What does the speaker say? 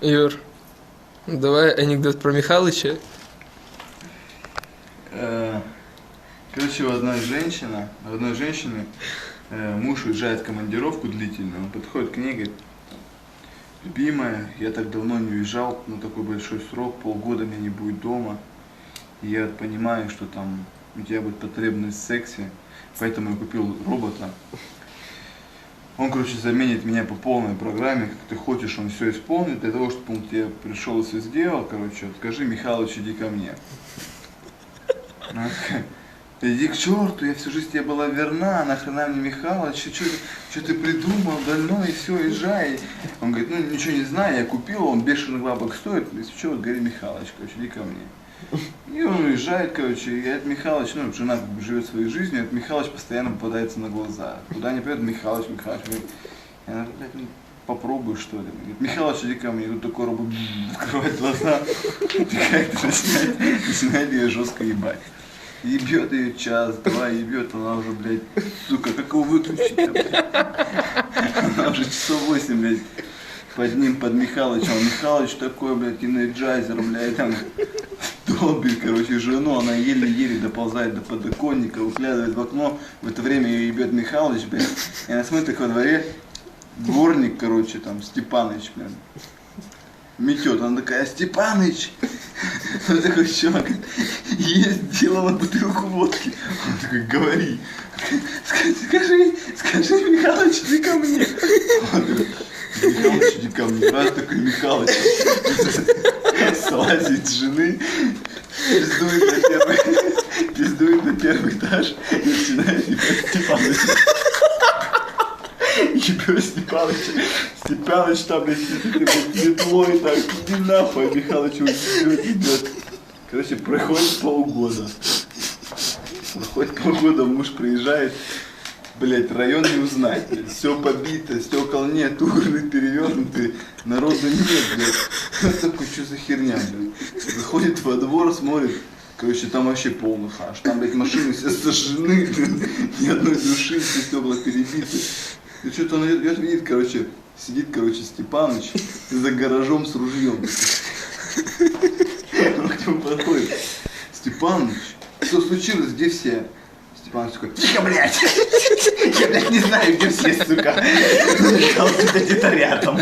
Юр, давай анекдот про Михалыча. Э, Короче, у одной женщины, у одной женщины э, муж уезжает в командировку длительную, он подходит к ней и говорит, любимая, я так давно не уезжал на такой большой срок, полгода меня не будет дома, и я понимаю, что там у тебя будет потребность в сексе, поэтому я купил робота. Он, короче, заменит меня по полной программе, как ты хочешь, он все исполнит, для того, чтобы он тебе пришел и все сделал, короче, скажи, Михалыч, иди ко мне. Она такая, «Да иди к черту, я всю жизнь тебе была верна, нахрена мне Михалыч, что, ты придумал, дальной, все, езжай. Он говорит, ну ничего не знаю, я купил, он бешеных бабок стоит, если что, вот говори Михалыч, короче, иди ко мне. И он уезжает, короче, и этот Михалыч, ну, жена как бы живет своей жизнью, этот Михалыч постоянно попадается на глаза. Куда не придет, Михалыч, Михалыч, говорит, я говорю, блядь, ну, попробуй что ли. Говорит, Михалыч, иди ко мне, и тут такой робот открывает глаза, как-то начинает, начинает ее жестко ебать. Ебет ее час, два, ебет, она уже, блядь, сука, как его выключить Она уже часов восемь, блядь, под ним, под Михалычем. А Михалыч такой, блядь, энерджайзер, блядь, там, долбит, короче, жену, она еле-еле доползает до подоконника, выглядывает в окно, в это время ее ебет Михалыч, блядь, и она смотрит, как во дворе дворник, короче, там, Степаныч, блядь, метет, она такая, Степаныч, он такой, чувак, есть сделала бутылку водки. Он такой, говори. Скажи, скажи, Михалыч, иди ко мне. Михалыч, иди ко мне. Раз такой Михалыч слазит с жены, пиздует на первый, пиздует на первый этаж и начинает ебать Степаныча. Ебет Степаныча. Степаныч там, блядь, метлой так, иди нахуй, а Михалыч его ебет, ебет. Короче, проходит полгода. Проходит полгода, муж приезжает, блять, район не узнать, все побито, стекол нет, урны перевернуты, народу нет, блядь. Такой, что за херня, блядь. Заходит во двор, смотрит, короче, там вообще полный хаш. Там, блядь, машины все сожжены, ни одной души, все стекла перебиты. И что-то он идет, видит, короче, сидит, короче, Степаныч за гаражом с ружьем. Он к нему подходит. Степаныч, что случилось, где все? Степаныч такой, тихо, блядь! Я, блядь, не знаю, где все, сука. Михалыч где-то рядом.